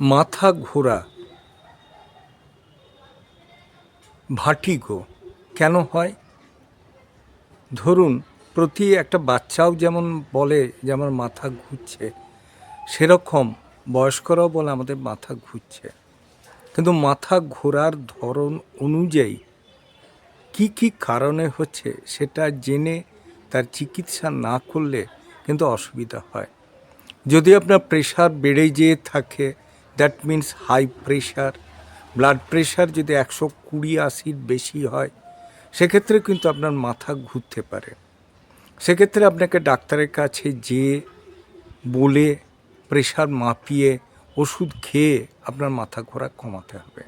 মাথা ঘোরা। ভাটিগো কেন হয়? ধরুন, প্রতি একটা বাচ্চাও যেমন বলে যে আমার মাথা ঘুরছে, সেরকম বয়স্করাও বলে আমাদের মাথা ঘুরছে। কিন্তু মাথা ঘোরার ধরন অনুযায়ী কি কি কারণে হচ্ছে সেটা জেনে তার চিকিৎসা না করলে কিন্তু অসুবিধা হয়। যদি আপনার প্রেশার বেড়ে যেয়ে থাকে that means high pressure blood pressure যদি একশো কুড়ি আশির বেশি হয়, সেক্ষেত্রে কিন্তু আপনার মাথা ঘুরতে পারে। সেক্ষেত্রে আপনাকে ডাক্তারের কাছে যেয়ে বলে প্রেশার মাপিয়ে ওষুধ খেয়ে আপনার মাথা ঘোরা কমাতে হবে।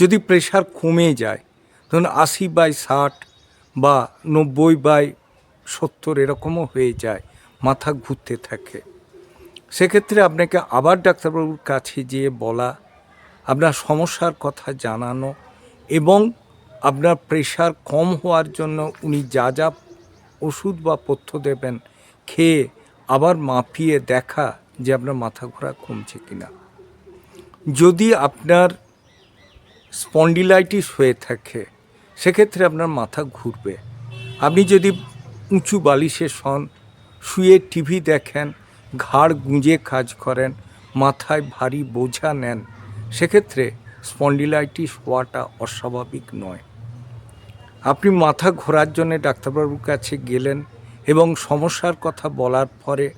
যদি প্রেশার কমে যায়, ধরুন আশি বাই ষাট বা নব্বই বাই সত্তর এরকমও হয়ে যায়, মাথা ঘুরতে থাকে। সেক্ষেত্রে আপনাকে আবার ডাক্তারবাবুর কাছে যেয়ে বলা, আপনার সমস্যার কথা জানানো এবং আপনার প্রেশার কম হওয়ার জন্য উনি যা যা ওষুধ বা পথ্য দেবেন খেয়ে আবার মাপিয়ে দেখা যে আপনার মাথা ঘোরা কমছে কিনা। যদি আপনার স্পন্ডিলাইটিস হয়ে থাকে, সেক্ষেত্রে আপনার মাথা ঘুরবে। আপনি যদি উঁচু বালিশে শন, শুয়ে টিভি দেখেন ঘাড় গুঁজে কাজ করেন, মাথায় ভারী বোঝা নেন। সেক্ষেত্রে স্পন্ডিলাইটিস হওয়াটা অস্বাভাবিক নয়। আপনি মাথা ঘোরার জন্যে ডাক্তারবাবুর কাছে গেলেন এবং সমস্যার কথা বলার পরে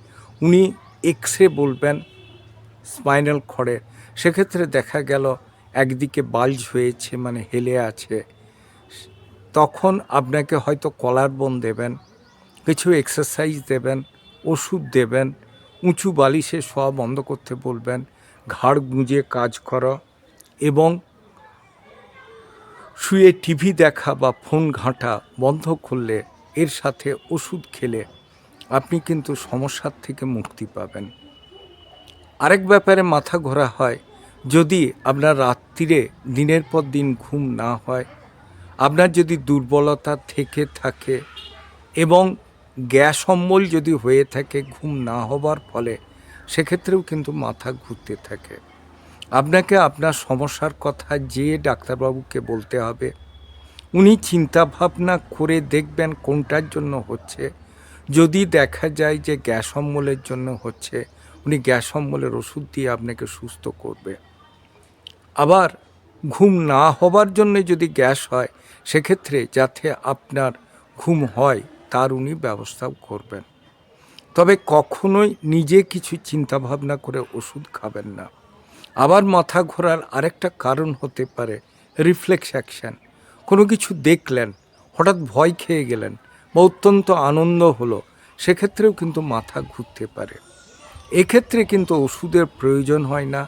উনি এক্স রে বলবেন স্পাইনাল খড়ে। সেক্ষেত্রে দেখা গেল একদিকে বাল্জ হয়েছে মানে হেলে আছে। তখন আপনাকে হয়তো কলার বোন দেবেন, কিছু এক্সারসাইজ দেবেন, ওষুধ দেবেন উঁচু বালিশে শোয়া বন্ধ করতে বলবেন, ঘাড় গুঁজে কাজ করা এবং শুয়ে টিভি দেখা বা ফোন ঘাঁটা বন্ধ করলে এর সাথে ওষুধ খেলে আপনি কিন্তু সমস্যার থেকে মুক্তি পাবেন। আরেক ব্যাপারে মাথা ঘোরা হয়, যদি আপনার রাত্রিরে দিনের পর দিন ঘুম না হয়, আপনার যদি দুর্বলতা থেকে থাকে এবং গ্যাস অম্বল যদি হয়ে থাকে, ঘুম না হবার ফলে, সেক্ষেত্রেও কিন্তু মাথা ঘুরতে থাকে। আপনাকে আপনার সমস্যার কথা যে ডাক্তারবাবুকে বলতে হবে, উনি চিন্তা ভাবনা করে দেখবেন কোনটার জন্য হচ্ছে। যদি দেখা যায় যে গ্যাস অম্বলের জন্য হচ্ছে, উনি গ্যাস অম্বলের ওষুধ দিয়ে আপনাকে সুস্থ করবে। আবার ঘুম না হবার জন্য যদি গ্যাস হয়, সেক্ষেত্রে যাতে আপনার ঘুম হয় তার উনি ব্যবস্থাও করবেন। তবে কখনোই নিজে কিছু চিন্তা ভাবনা করে ওষুধ খাবেন না। আবার মাথা ঘোরার আরেকটা কারণ হতে পারে রিফ্লেক্স অ্যাকশন কোনো কিছু দেখলেন, হঠাৎ ভয় খেয়ে গেলেন বা অত্যন্ত আনন্দ হলো, সেক্ষেত্রেও কিন্তু মাথা ঘুরতে পারে। এক্ষেত্রে কিন্তু ওষুধের প্রয়োজন হয় না।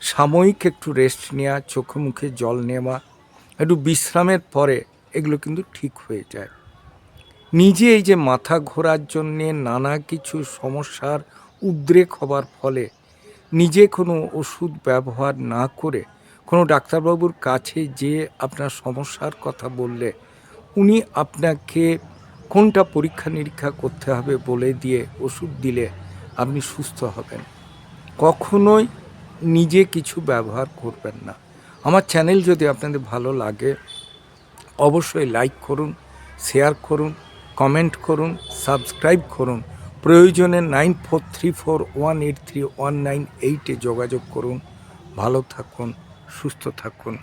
সাময়িক একটু রেস্ট নেওয়া, চোখে মুখে জল নেওয়া, একটু বিশ্রামের পরে এগুলো কিন্তু ঠিক হয়ে যায়। নিজে এই যে মাথা ঘোরার জন্যে নানা কিছু সমস্যার উদ্রেক হবার ফলে নিজে কোনো ওষুধ ব্যবহার না করে কোনো ডাক্তারবাবুর কাছে যে আপনার সমস্যার কথা বললে উনি আপনাকে কোনটা পরীক্ষা নিরীক্ষা করতে হবে বলে দিয়ে ওষুধ দিলে আপনি সুস্থ হবেন। কখনোই নিজে কিছু ব্যবহার করবেন না। আমার চ্যানেল যদি আপনাদের ভালো লাগে, অবশ্যই লাইক করুন, শেয়ার করুন কমেন্ট করুন, সাবস্ক্রাইব করুন। প্রয়োজনে nine four three four one eight three one nine এইটে যোগাযোগ করুন। ভালো থাকুন, সুস্থ থাকুন।